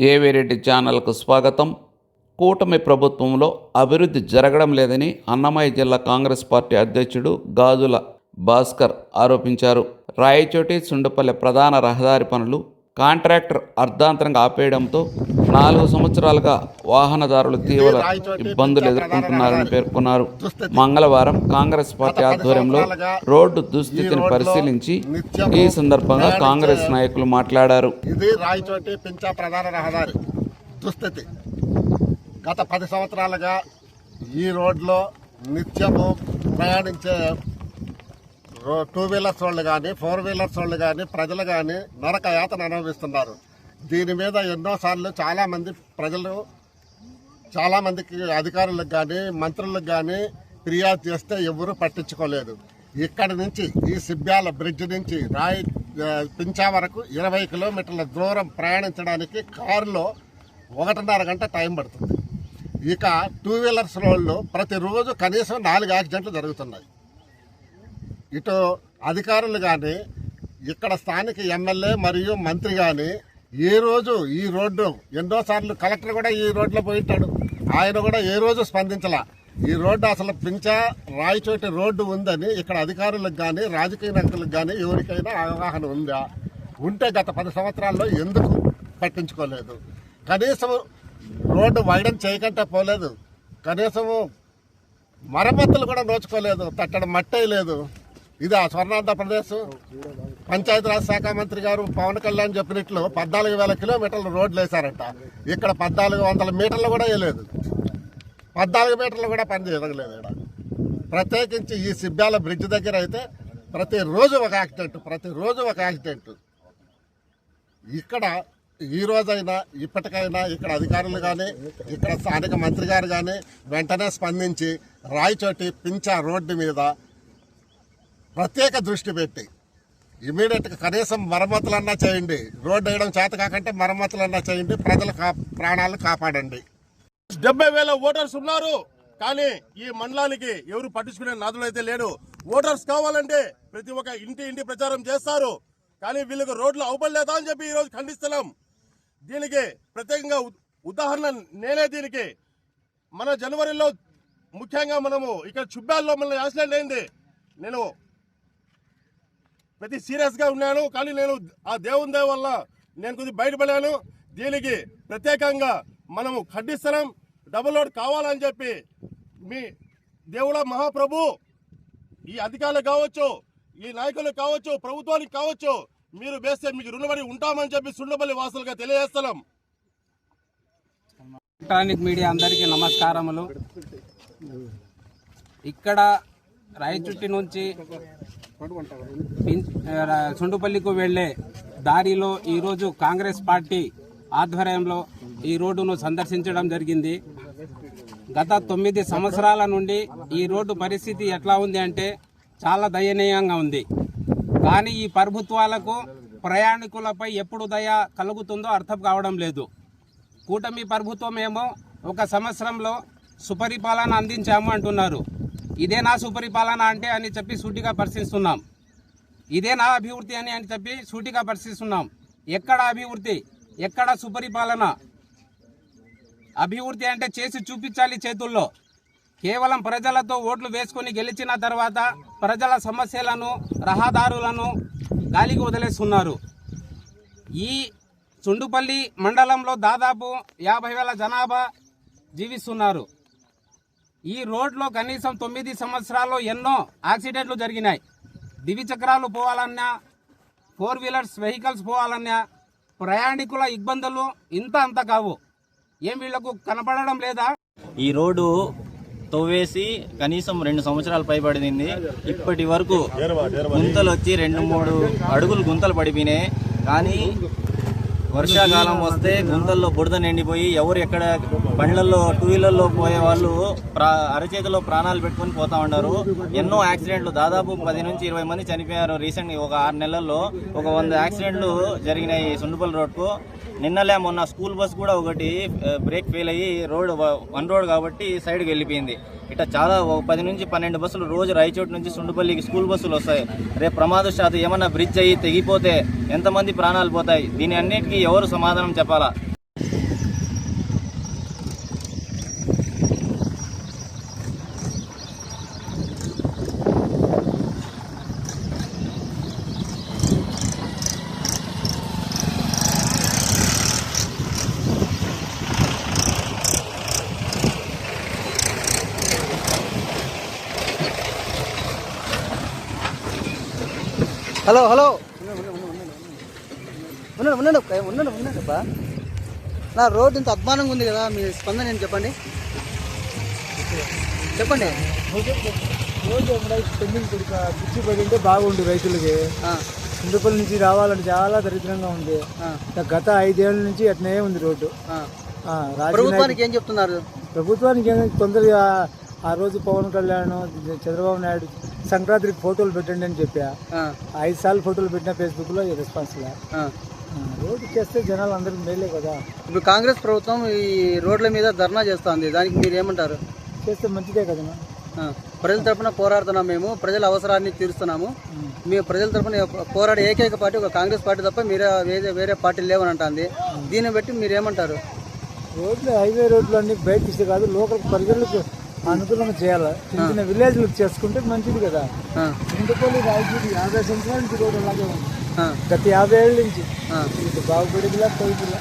ఏవిరెడ్డి ఛానల్కు స్వాగతం? కూటమి ప్రభుత్వంలో అభివృద్ధి జరగడం లేదని అన్నమయ్య జిల్లా కాంగ్రెస్ పార్టీ అధ్యక్షుడు గాజుల భాస్కర్ ఆరోపించారు. రాయచోటి సుండపల్లె ప్రధాన రహదారి పనులు కాంట్రాక్టర్ అర్ధాంతరంగా ఆపేయడంతో నాలుగు సంవత్సరాలుగా వాహనదారులు తీవ్ర ఇబ్బందులు ఎదుర్కొంటున్నారని పేర్కొన్నారు. మంగళవారం కాంగ్రెస్ పార్టీ ఆధ్వర్యంలో రోడ్డు దుస్థితిని పరిశీలించి ఈ సందర్భంగా కాంగ్రెస్ నాయకులు మాట్లాడారు. ఇది రాయచోటి ప్రధాన రహదారి. దుస్థితి. గత పది సంవత్సరాలుగా ఈ రోడ్లో నిత్యము ప్రయాణించే టూ వీలర్స్ వాళ్ళు కానీ ఫోర్ వీలర్స్ వాళ్ళు కానీ ప్రజలు కానీ నరక యాతన అనుభవిస్తున్నారు. దీని మీద ఎన్నోసార్లు చాలామంది ప్రజలు చాలామందికి అధికారులకు కానీ మంత్రులకు కానీ ఫిర్యాదు చేస్తే ఎవరూ పట్టించుకోలేదు. ఇక్కడ నుంచి ఈ సిబ్బ్యాల బ్రిడ్జ్ నుంచి రాయి పించా వరకు ఇరవై కిలోమీటర్ల దూరం ప్రయాణించడానికి కారులో ఒకటిన్నర గంట టైం పడుతుంది. ఇక టూ వీలర్స్ రోడ్లు ప్రతిరోజు కనీసం నాలుగు యాక్సిడెంట్లు జరుగుతున్నాయి. ఇటు అధికారులు కానీ ఇక్కడ స్థానిక ఎమ్మెల్యే మరియు మంత్రి కానీ ఏ రోజు ఈ రోడ్డు ఎన్నోసార్లు కలెక్టర్ కూడా ఈ రోడ్లో పోయింటాడు ఆయన కూడా ఏ రోజు స్పందించలా. ఈ రోడ్డు అసలు పించా రాయచోటి రోడ్డు ఉందని ఇక్కడ అధికారులకు కానీ రాజకీయ నాయకులకు కానీ ఎవరికైనా అవగాహన ఉందా? ఉంటే గత పది సంవత్సరాల్లో ఎందుకు పట్టించుకోలేదు? కనీసం రోడ్డు వైడన్ చేయకంటే పోలేదు. కనీసము మరమ్మతులు కూడా నోచుకోలేదు. తట్టడం మట్టే లేదు. ఇది ఆ స్వర్ణాంధ్రప్రదేశ్ పంచాయతీరాజ్ శాఖ మంత్రి గారు పవన్ కళ్యాణ్ చెప్పినట్లు పద్నాలుగు వేల కిలోమీటర్లు రోడ్లు వేశారంట. ఇక్కడ పద్నాలుగు వందల మీటర్లు కూడా వేయలేదు. పద్నాలుగు మీటర్లు కూడా పని చేయలేదు ఇక్కడ. ప్రత్యేకించి ఈ సిబ్బ్యాల బ్రిడ్జ్ దగ్గర అయితే ప్రతిరోజు ఒక యాక్సిడెంట్ ప్రతిరోజు ఒక యాక్సిడెంట్. ఇక్కడ ఈ రోజైనా ఇప్పటికైనా ఇక్కడ అధికారులు కానీ ఇక్కడ స్థానిక మంత్రి గారు కానీ వెంటనే స్పందించి రాయచోటి పించా రోడ్డు మీద ప్రత్యేక దృష్టి పెట్టి ఇమీడియట్గా కనీసం మరమ్మతులన్నా చేయండి. రోడ్డు వేయడం చేత కాకంటే మరమ్మతులన్నా చేయండి. ప్రజల కా ప్రాణాలు కాపాడండి. డెబ్బై వేల ఓటర్స్ ఉన్నారు కానీ ఈ మండలానికి ఎవరు పట్టించుకునే నాదులైతే లేడు ఓటర్స్ కావాలంటే ప్రతి ఒక్క ఇంటి ఇంటి ప్రచారం చేస్తారు కానీ వీళ్ళకి రోడ్లు అవపడలేదా అని చెప్పి ఈరోజు ఖండిస్తున్నాం. దీనికి ప్రత్యేకంగా ఉదాహరణ నేనే దీనికి. మన జనవరిలో ముఖ్యంగా మనము ఇక్కడ చుబ్బాల్లో మన యాక్సిడెంట్ అయింది. నేను ప్రతి సీరియస్గా ఉన్నాను. కానీ నేను ఆ దేవుని దయ వల్ల నేను కొద్దిగా బయటపడాను. దీనికి ప్రత్యేకంగా మనము ఖండిస్తున్నాం. డబుల్ లోడ్ కావాలని చెప్పి మీ దేవుడ మహాప్రభు ఈ అధికారులు కావచ్చు ఈ నాయకులు కావచ్చు ప్రభుత్వానికి కావచ్చు మీరు వేస్తే మీకు రుణపడి ఉంటామని చెప్పి సుండపల్లి వాసులుగా తెలియజేస్తున్నాం. ఎలక్ట్రానిక్ మీడియా అందరికీ నమస్కారములు. ఇక్కడ రాయచుట్టి నుంచి సుండుపల్లికు వెళ్ళే దారిలో ఈరోజు కాంగ్రెస్ పార్టీ ఆధ్వర్యంలో ఈ రోడ్డును సందర్శించడం జరిగింది. గత తొమ్మిది సంవత్సరాల నుండి ఈ రోడ్డు పరిస్థితి ఎట్లా ఉంది అంటే చాలా దయనీయంగా ఉంది. కానీ ఈ ప్రభుత్వాలకు ప్రయాణికులపై ఎప్పుడు దయ కలుగుతుందో అర్థం కావడం లేదు. కూటమి ప్రభుత్వం ఏమో ఒక సంవత్సరంలో సుపరిపాలన అందించాము అంటున్నారు. ఇదే నా సుపరిపాలన అంటే అని చెప్పి సూటిగా పరిశీలిస్తున్నాం. ఇదే నా అభివృద్ధి అని అని చెప్పి సూటిగా పరిశీలిస్తున్నాం. ఎక్కడ అభివృద్ధి? ఎక్కడ సుపరిపాలన? అభివృద్ధి అంటే చేసి చూపించాలి చేతుల్లో. కేవలం ప్రజలతో ఓట్లు వేసుకొని గెలిచిన తర్వాత ప్రజల సమస్యలను రహదారులను గాలికి వదిలేస్తున్నారు. ఈ చుండుపల్లి మండలంలో దాదాపు యాభై వేల జనాభా జీవిస్తున్నారు. ఈ రోడ్లో కనీసం తొమ్మిది సంవత్సరాల్లో ఎన్నో యాక్సిడెంట్లు జరిగినాయి. ద్విచక్రాలు పోవాలన్నా ఫోర్ వీలర్స్ వెహికల్స్ పోవాలన్నా ప్రయాణికుల ఇబ్బందులు ఇంత అంత కావు. ఏం వీళ్ళకు కనపడడం లేదా? ఈ రోడ్డు తవ్వేసి కనీసం రెండు సంవత్సరాలు పైబడింది ఇప్పటి వరకు గుంతలు వచ్చి రెండు మూడు అడుగులు గుంతలు పడిపోయినాయి. కానీ వర్షాకాలం వస్తే గుంతల్లో బురద నిండిపోయి ఎవరు ఎక్కడ బండ్లలో టూ వీలర్లో పోయే వాళ్ళు ప్రా అరచేతిలో ప్రాణాలు పెట్టుకొని పోతా ఉన్నారు. ఎన్నో యాక్సిడెంట్లు. దాదాపు పది నుంచి ఇరవై మంది చనిపోయారు రీసెంట్ ఒక ఆరు నెలల్లో ఒక వంద యాక్సిడెంట్లు జరిగినాయి సుండుపల్లి రోడ్కు. నిన్నలే మొన్న స్కూల్ బస్ కూడా ఒకటి బ్రేక్ ఫెయిల్ అయ్యి రోడ్ వన్ రోడ్ కాబట్టి సైడ్కి వెళ్ళిపోయింది. ఇట్లా చాలా పది నుంచి పన్నెండు బస్సులు రోజు రాయచోటు నుంచి సుండుపల్లికి స్కూల్ బస్సులు వస్తాయి. రేపు ప్రమాదశాత్తు ఏమన్నా బ్రిడ్జ్ అయ్యి తెగిపోతే ఎంతమంది ప్రాణాలు పోతాయి? దీని అన్నిటికీ ఎవరు సమాధానం చెప్పాలా? Hello hello. ఉండండి ఒక్క- ఉండండి ఉండండి అబ్బా నా రోడ్డు ఇంత అధ్వానంగా ఉంది కదా మీ స్పందన ఏంటి చెప్పండి? చెప్పండి. రోడ్డు పెండింగ్ కొడుక పిచ్చి పడి ఉంటే బాగుండు రైతులకి చింతపల్లి నుంచి రావాలంటే చాలా దరిద్రంగా ఉంది గత ఐదేళ్ళ నుంచి అట్నే ఉంది రోడ్డు. ప్రభుత్వానికి ఏం చెప్తున్నారు? ప్రభుత్వానికి తొందరగా ఆ రోజు పవన్ కళ్యాణ్ చంద్రబాబు నాయుడు సంక్రాంతికి ఫోటోలు పెట్టండి అని చెప్పా. ఐదు సార్లు ఫోటోలు పెట్టిన ఫేస్బుక్లో రెస్పాన్స్ లే. రోడ్డు చేస్తే జనాలు అందరికి మేలే కదా. ఇప్పుడు కాంగ్రెస్ ప్రభుత్వం ఈ రోడ్ల మీద ధర్నా చేస్తోంది. దానికి మీరు ఏమంటారు? చేస్తే మంచిదే కదా ప్రజల తరపున పోరాడుతున్నాం మేము. ప్రజల అవసరాన్ని తీరుస్తున్నాము. మేము ప్రజల తరపున పోరాడే ఏకైక పార్టీ ఒక కాంగ్రెస్ పార్టీ తప్ప మీరే వేరే వేరే పార్టీలు లేవని అంటుంది. దీన్ని బట్టి మీరు ఏమంటారు? రోడ్లు హైవే రోడ్లు అన్ని బయట కాదు లోకల్ ప్రజలకు అనుకూలంగా చేయాలి? చిన్న చిన్న విలేజ్లకు చేసుకుంటే మంచిది కదా. ఆ, చింతపల్లి రాజకీయ యాభై సంవత్సరాల నుంచి రోడ్డు అలాగే ఉంది. గత యాభై ఏళ్ళ నుంచి. బాగుపడేదిలా పోయిదిలా